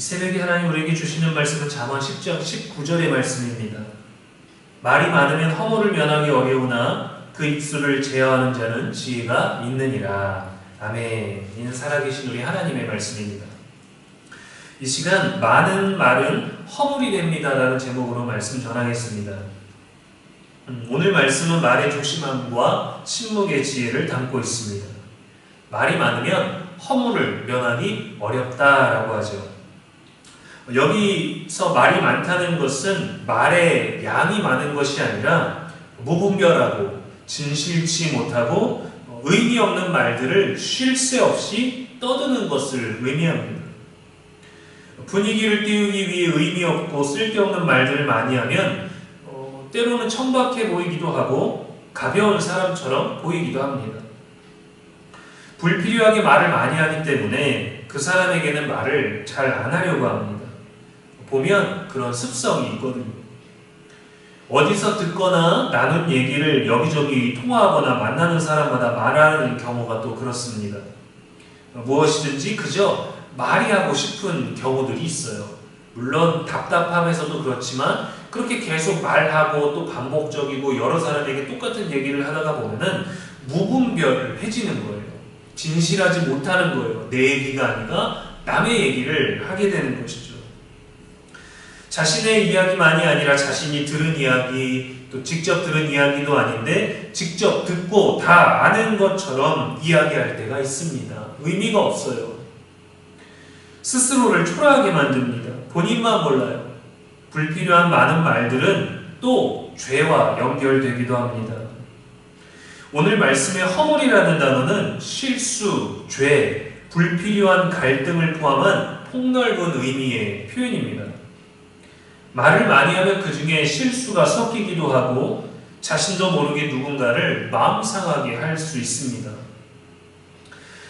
이 새벽에 하나님 우리에게 주시는 말씀은 잠언 10장 19절의 말씀입니다. 말이 많으면 허물을 면하기 어려우나 그 입술을 제어하는 자는 지혜가 있느니라. 아멘. 이는 살아계신 우리 하나님의 말씀입니다. 이 시간 많은 말은 허물이 됩니다라는 제목으로 말씀 전하겠습니다. 음, 오늘 말씀은 말의 조심함과 침묵의 지혜를 담고 있습니다. 말이 많으면 허물을 면하기 어렵다라고 하죠. 여기서 말이 많다는 것은 말의 양이 많은 것이 아니라 무분별하고 진실치 못하고 의미 없는 말들을 쉴 새 없이 떠드는 것을 의미합니다. 분위기를 띄우기 위해 의미 없고 쓸데없는 말들을 많이 하면 어, 때로는 천박해 보이기도 하고 가벼운 사람처럼 보이기도 합니다. 불필요하게 말을 많이 하기 때문에 그 사람에게는 말을 잘 안 하려고 합니다. 보면 그런 습성이 있거든요. 어디서 듣거나 나눈 얘기를 여기저기 통화하거나 만나는 사람마다 말하는 경우가 또 그렇습니다. 무엇이든지 그저 말이 하고 싶은 경우들이 있어요. 물론 답답함에서도 그렇지만 그렇게 계속 말하고 또 반복적이고 여러 사람에게 똑같은 얘기를 하다가 보면은 무분별해지는 거예요. 진실하지 못하는 거예요. 내 얘기가 아니라 남의 얘기를 하게 되는 것이죠. 자신의 이야기만이 아니라 자신이 들은 이야기, 또 직접 들은 이야기도 아닌데 직접 듣고 다 아는 것처럼 이야기할 때가 있습니다. 의미가 없어요. 스스로를 초라하게 만듭니다. 본인만 몰라요. 불필요한 많은 말들은 또 죄와 연결되기도 합니다. 오늘 말씀의 허물이라는 단어는 실수, 죄, 불필요한 갈등을 포함한 폭넓은 의미의 표현입니다. 말을 많이 하면 그 중에 실수가 섞이기도 하고 자신도 모르게 누군가를 마음 상하게 할 수 있습니다.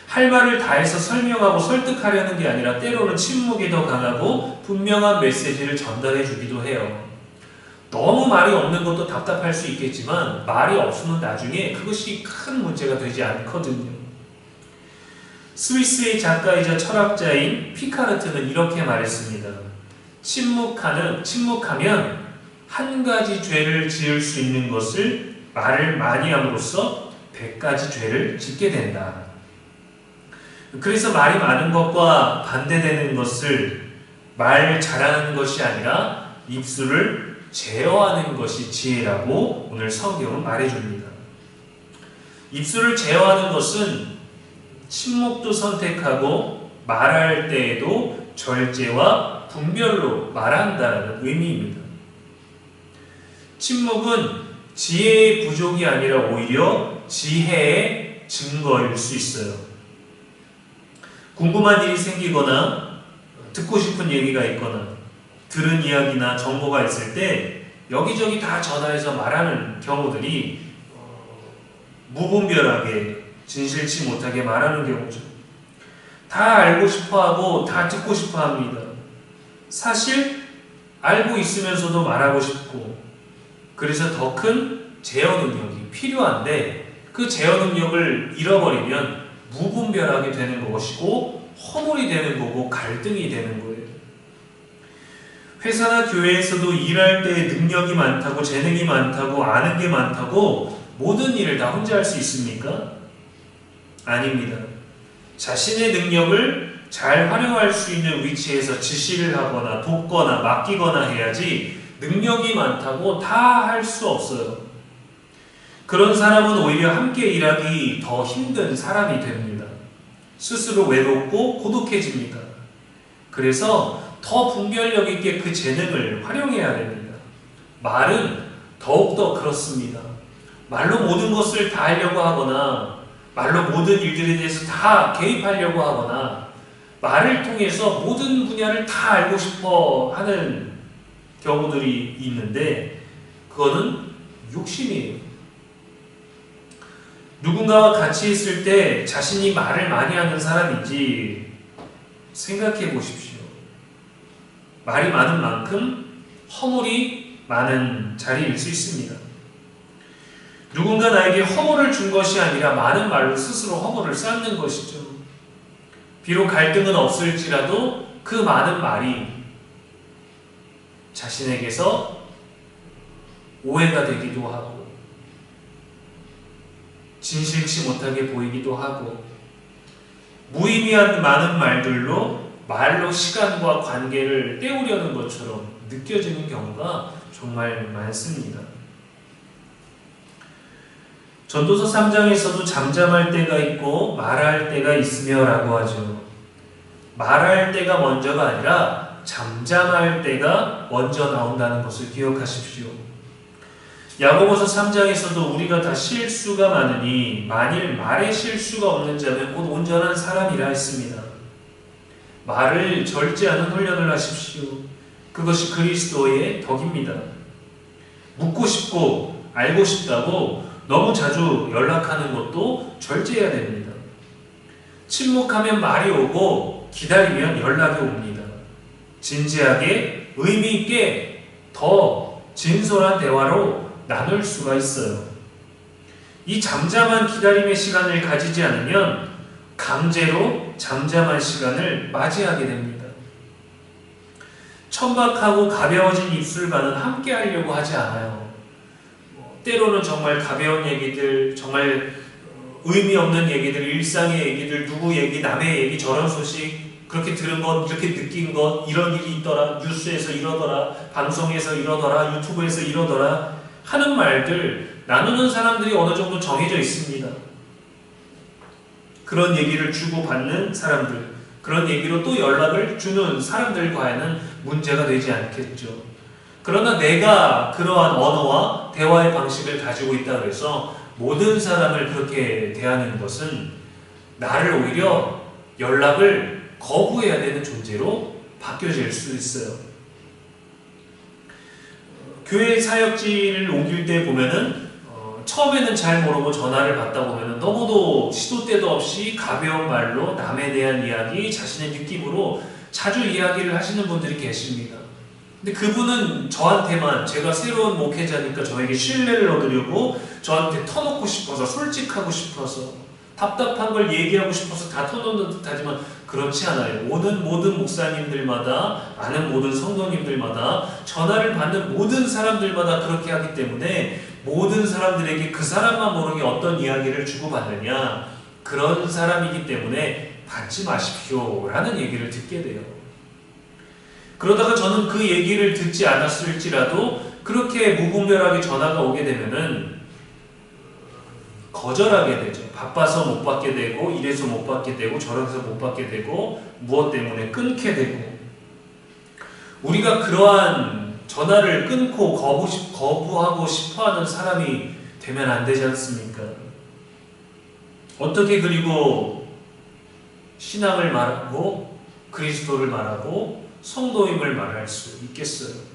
할 말을 다해서 설명하고 설득하려는 게 아니라 때로는 침묵이 더 강하고 분명한 메시지를 전달해 주기도 해요. 너무 말이 없는 것도 답답할 수 있겠지만 말이 없으면 나중에 그것이 큰 문제가 되지 않거든요. 스위스의 작가이자 철학자인 피카르트는 이렇게 말했습니다. 침묵하는 침묵하면 한 가지 죄를 지을 수 있는 것을 말을 많이 함으로써 백 가지 죄를 짓게 된다. 그래서 말이 많은 것과 반대되는 것을 말 잘하는 것이 아니라 입술을 제어하는 것이 지혜라고 오늘 성경은 말해줍니다. 입술을 제어하는 것은 침묵도 선택하고 말할 때에도 절제와 분별로 말한다는 의미입니다. 침묵은 지혜의 부족이 아니라 오히려 지혜의 증거일 수 있어요. 궁금한 일이 생기거나 듣고 싶은 얘기가 있거나 들은 이야기나 정보가 있을 때 여기저기 다 전화해서 말하는 경우들이 무분별하게 진실치 못하게 말하는 경우죠. 다 알고 싶어 하고 다 듣고 싶어 합니다. 사실 알고 있으면서도 말하고 싶고 그래서 더 큰 제어 능력이 필요한데 그 제어 능력을 잃어버리면 무분별하게 되는 것이고 허물이 되는 거고 갈등이 되는 거예요. 회사나 교회에서도 일할 때 능력이 많다고 재능이 많다고 아는 게 많다고 모든 일을 다 혼자 할 수 있습니까? 아닙니다. 자신의 능력을 잘 활용할 수 있는 위치에서 지시를 하거나 돕거나 맡기거나 해야지 능력이 많다고 다 할 수 없어요. 그런 사람은 오히려 함께 일하기 더 힘든 사람이 됩니다. 스스로 외롭고 고독해집니다. 그래서 더 분별력 있게 그 재능을 활용해야 됩니다. 말은 더욱더 그렇습니다. 말로 모든 것을 다 하려고 하거나 말로 모든 일들에 대해서 다 개입하려고 하거나 말을 통해서 모든 분야를 다 알고 싶어 하는 경우들이 있는데 그거는 욕심이에요. 누군가와 같이 있을 때 자신이 말을 많이 하는 사람인지 생각해 보십시오. 말이 많은 만큼 허물이 많은 자리일 수 있습니다. 누군가 나에게 허물을 준 것이 아니라 많은 말로 스스로 허물을 쌓는 것이죠. 비록 갈등은 없을지라도 그 많은 말이 자신에게서 오해가 되기도 하고 진실치 못하게 보이기도 하고 무의미한 많은 말들로 말로 시간과 관계를 때우려는 것처럼 느껴지는 경우가 정말 많습니다. 전도서 3장에서도 잠잠할 때가 있고 말할 때가 있으며라고 하죠. 말할 때가 먼저가 아니라 잠잠할 때가 먼저 나온다는 것을 기억하십시오. 야고보서 3장에서도 우리가 다 실수가 많으니 만일 말에 실수가 없는 자는 곧 온전한 사람이라 했습니다. 말을 절제하는 훈련을 하십시오. 그것이 그리스도의 덕입니다. 묻고 싶고 알고 싶다고 너무 자주 연락하는 것도 절제해야 됩니다. 침묵하면 말이 오고 기다리면 연락이 옵니다. 진지하게 의미 있게 더 진솔한 대화로 나눌 수가 있어요. 이 잠잠한 기다림의 시간을 가지지 않으면 강제로 잠잠한 시간을 맞이하게 됩니다. 천박하고 가벼워진 입술과는 함께 하려고 하지 않아요. 뭐, 때로는 정말 가벼운 얘기들, 정말 어, 의미 없는 얘기들, 일상의 얘기들, 누구 얘기, 남의 얘기, 저런 소식, 그렇게 들은 것, 이렇게 느낀 것, 이런 일이 있더라, 뉴스에서 이러더라, 방송에서 이러더라, 유튜브에서 이러더라, 하는 말들 나누는 사람들이 어느 정도 정해져 있습니다. 그런 얘기를 주고받는 사람들, 그런 얘기로 또 연락을 주는 사람들과에는 문제가 되지 않겠죠. 그러나 내가 그러한 언어와 대화의 방식을 가지고 있다 그래서 모든 사람을 그렇게 대하는 것은 나를 오히려 연락을 거부해야 되는 존재로 바뀌어질 수 있어요. 교회 사역지를 옮길 때 보면은 어, 처음에는 잘 모르고 전화를 받다 보면은 너무도 시도 때도 없이 가벼운 말로 남에 대한 이야기, 자신의 느낌으로 자주 이야기를 하시는 분들이 계십니다. 근데 그분은 저한테만 제가 새로운 목회자니까 저에게 신뢰를 얻으려고 저한테 터놓고 싶어서 솔직하고 싶어서 답답한 걸 얘기하고 싶어서 다 터놓는 듯하지만 그렇지 않아요. 모든 모든 목사님들마다 아는 모든 성도님들마다 전화를 받는 모든 사람들마다 그렇게 하기 때문에 모든 사람들에게 그 사람만 모르게 어떤 이야기를 주고받느냐 그런 사람이기 때문에 받지 마십시오라는 얘기를 듣게 돼요. 그러다가 저는 그 얘기를 듣지 않았을지라도 그렇게 무분별하게 전화가 오게 되면은 거절하게 되죠. 바빠서 못 받게 되고 이래서 못 받게 되고 저래서 못 받게 되고 무엇 때문에 끊게 되고 우리가 그러한 전화를 끊고 거부, 거부하고 싶어하는 사람이 되면 안 되지 않습니까? 어떻게 그리고 신앙을 말하고 그리스도를 말하고 성도임을 말할 수 있겠어요?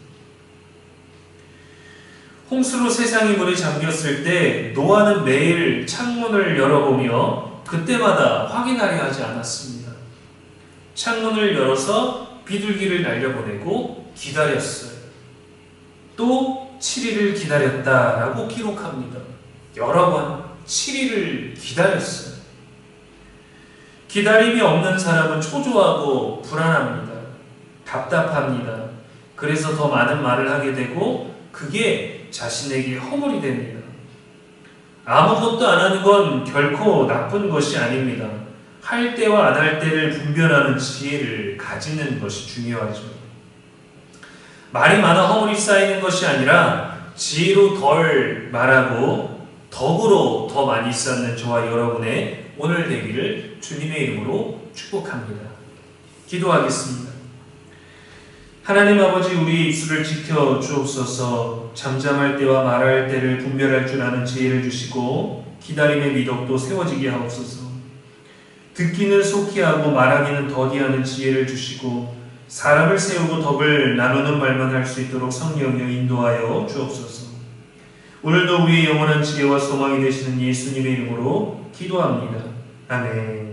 홍수로 세상이 물에 잠겼을 때 노아는 매일 창문을 열어보며 그때마다 확인하려 하지 않았습니다. 창문을 열어서 비둘기를 날려보내고 기다렸어요. 또 7일을 기다렸다라고 기록합니다. 여러 번 7일을 기다렸어요. 기다림이 없는 사람은 초조하고 불안합니다. 답답합니다. 그래서 더 많은 말을 하게 되고 그게 자신에게 허물이 됩니다. 아무것도 안 하는 건 결코 나쁜 것이 아닙니다. 할 때와 안 할 때를 분별하는 지혜를 가지는 것이 중요하죠. 말이 많아 허물이 쌓이는 것이 아니라 지혜로 덜 말하고 덕으로 더 많이 쌓는 저와 여러분의 오늘 되기를 주님의 이름으로 축복합니다. 기도하겠습니다. 하나님 아버지 우리 입술을 지켜 주옵소서. 잠잠할 때와 말할 때를 분별할 줄 아는 지혜를 주시고 기다림의 미덕도 세워지게 하옵소서. 듣기는 속히 하고 말하기는 더디하는 지혜를 주시고 사람을 세우고 덕을 나누는 말만 할 수 있도록 성령여 인도하여 주옵소서. 오늘도 우리의 영원한 지혜와 소망이 되시는 예수님의 이름으로 기도합니다. 아멘